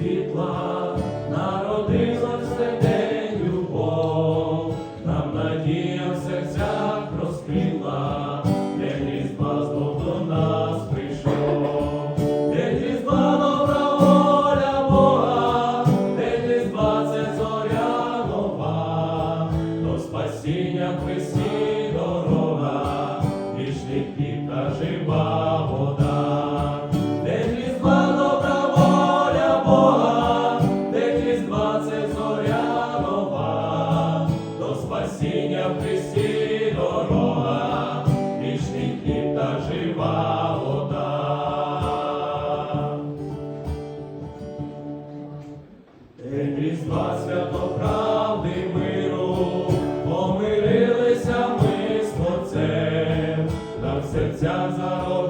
світла, народилась день любов, нам надія в серцях розкрила, де грізба знов до нас прийшов, де різба добра воля Бога, де різба це зоря нова, до спасіння присів. Христі дорога, вічний хліб та жива вода. Різдва свято правди миру, помирилися ми з Творцем, серця зародили.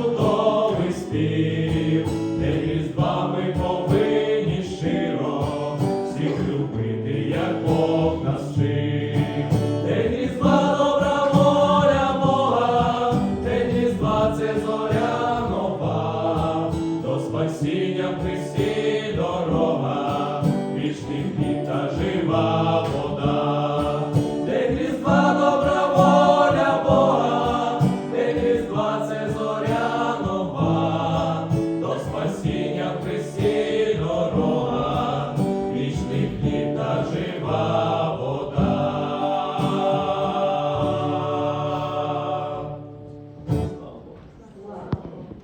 зоря нова, до спасіння Христі.